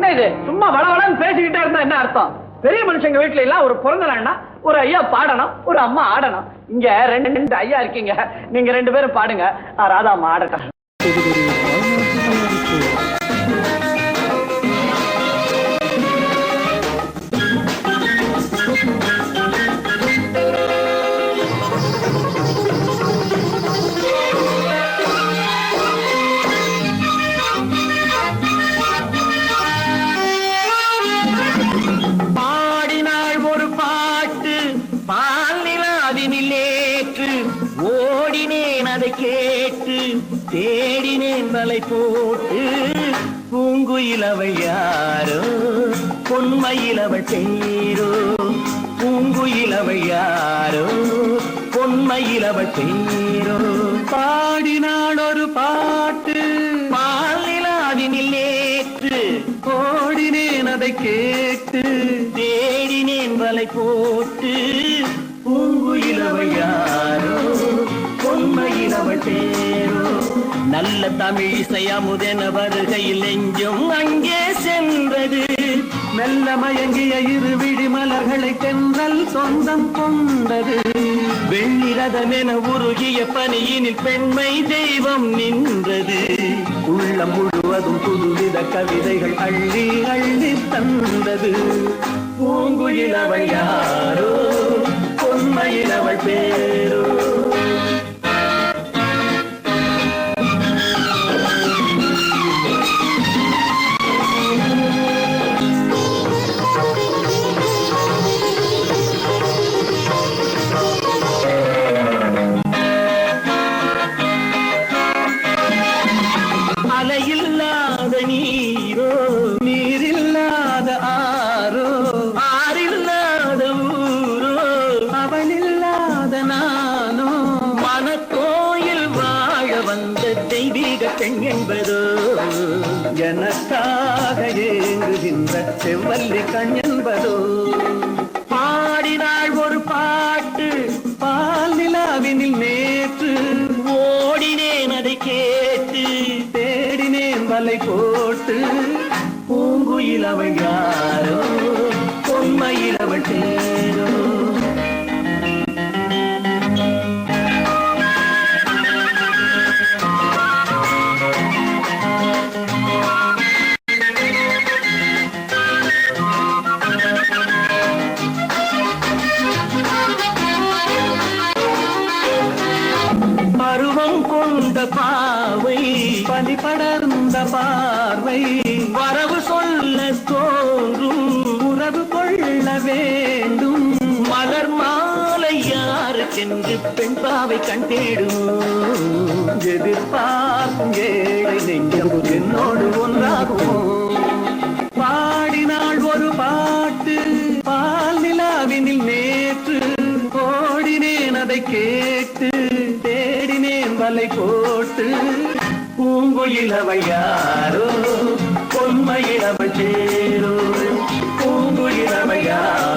என்ன இது? சும்மா வளவளன்னு பேசிக்கிட்டே இருந்தா என்ன அர்த்தம்? பெரிய மனுஷங்க வீட்டுல எல்லாம் ஒரு பிறந்த நாள்னா ஒரு ஐயா பாடணும் ஒரு அம்மா ஆடணும். இங்க ரெண்டு ரெண்டு ஐயா இருக்கீங்க. நீங்க ரெண்டு பேரும் பாடுங்க. ஆ, ராதா அம்மா ஆடட்டும். ஏற்று ஓடினேன் அதை கேட்டு தேடினேன் வலை போட்டு. பூங்குயில் அவள் யாரோ பொன்மையில் அவள் பொன்மையிலவள் பூங்குயில் அவள் யாரோ பொன்மையில் அவள் பேரோ பாடினாள் ஒரு பாட்டு பாலிலாவினில் ஏற்று ஓடினேன் அதை கேட்டு தேடினேன் வலை போட்டு நல்ல தமிழ் இசை வருகையில் நெஞ்சும் அங்கே சென்றது. மெல்ல மயங்கிய இரு விழி மலர்களை தென்றல் சொந்தம் கொண்டது. வெள்ளிரதம் என உருகிய பணியினில் பெண்மை தெய்வம் நின்றது. உள்ளம் முழுவதும் புதுவித கவிதைகள் அள்ளி அள்ளி தந்தது. பூங்குயிலவள் யாரோ பொன்மையிலவள் பேரோ பெண் என்பதோ எனக்காக ஏங்குகின்ற செவ்வல்லி கண் என்பதோ? பாடினாள் ஒரு பாட்டு பால் நிலாவினில் நேற்று. ஓடினேன் அதை கேட்டு. தேடினேன் வலை போட்டு. பூங்குயில் அவள் யாரோ? கொண்ட பாவை. பனி படர்ந்த பார்வை. வரவு சொல்ல தோன்றும் உறவு கொள்ள வேண்டும். மலர் மாலை யாருக்கென்று பெண் பாவை கண் தேடும். எதிர்பார்க்கும் ஏழை நெஞ்சம் என்னோடு ஒன்றாகுமோ? பாடினாள் ஒரு பாட்டு பால் நிலாவினில் நேற்று. ஓடினேன் அதை கேட்டு தேடினேன் வலை போட்டு பூங்குயிலவையாரோ பொன்மையிலவ சேரோ பூங்குயிலவையாரோ.